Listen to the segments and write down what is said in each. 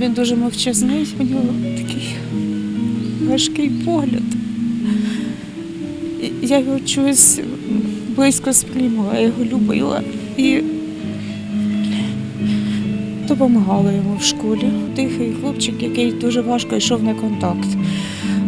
Він дуже мовчазний, у нього такий важкий погляд. Я його чогось близько сприймала, його любила і допомагала йому в школі. Тихий хлопчик, який дуже важко йшов на контакт,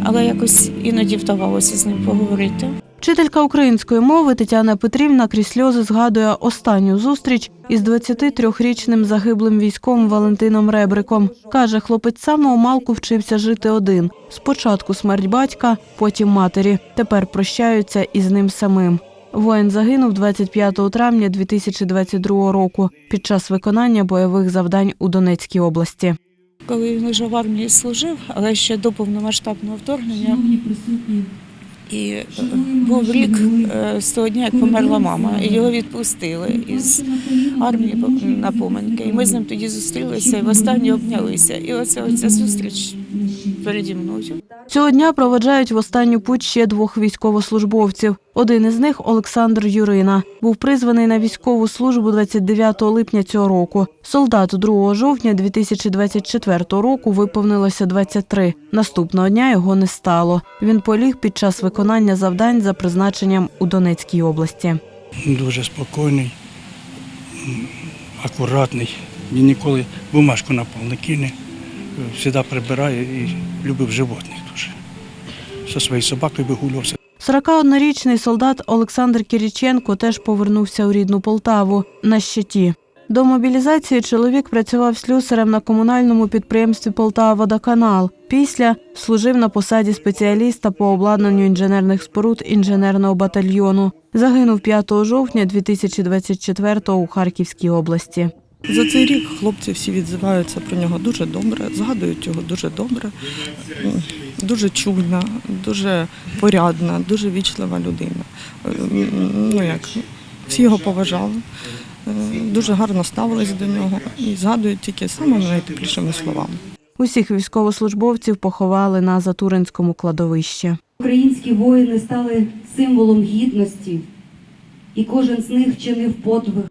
але якось іноді вдавалося з ним поговорити. Вчителька української мови Тетяна Петрівна крізь сльози згадує останню зустріч із 23-річним загиблим військовим Валентином Ребриком. Каже, хлопець самого малку вчився жити один. Спочатку смерть батька, потім матері. Тепер прощаються із ним самим. Воїн загинув 25 травня 2022 року під час виконання бойових завдань у Донецькій області. Коли він вже в армії служив, але ще до повномасштабного вторгнення. І е, був рік е, з того дня, як померла мама, і його відпустили із армії на поминки. І ми з ним тоді зустрілися і востаннє обнялися. І оце оця зустріч переді мною. Цього дня проведжають в останню путь ще двох військовослужбовців. Один із них Олександр Юрина. Був призваний на військову службу 29 липня цього року. Солдату 2 жовтня 2024 року виповнилося 23. Наступного дня його не стало. Він поліг під час виконання завдань за призначенням у Донецькій області. дуже спокійний, акуратний. Він ніколи бумажку на пол не кине, завжди прибирає і любив животних дуже. Зі своєю собакою вигулювався. 41-річний солдат Олександр Кіріченко теж повернувся у рідну Полтаву на щиті. До мобілізації чоловік працював слюсарем на комунальному підприємстві Полтава Водоканал. Після служив на посаді спеціаліста по обладнанню інженерних споруд інженерного батальйону. Загинув 5 жовтня 2024 у Харківській області. За цей рік хлопці всі відзиваються про нього дуже добре, згадують його дуже добре, дуже чуйна, дуже порядна, дуже вічлива людина. Ну як, всі його поважали, дуже гарно ставились до нього і згадують тільки самими найтеплішими словами. Усіх військовослужбовців поховали на Затуринському кладовищі. Українські воїни стали символом гідності, і кожен з них чинив подвиг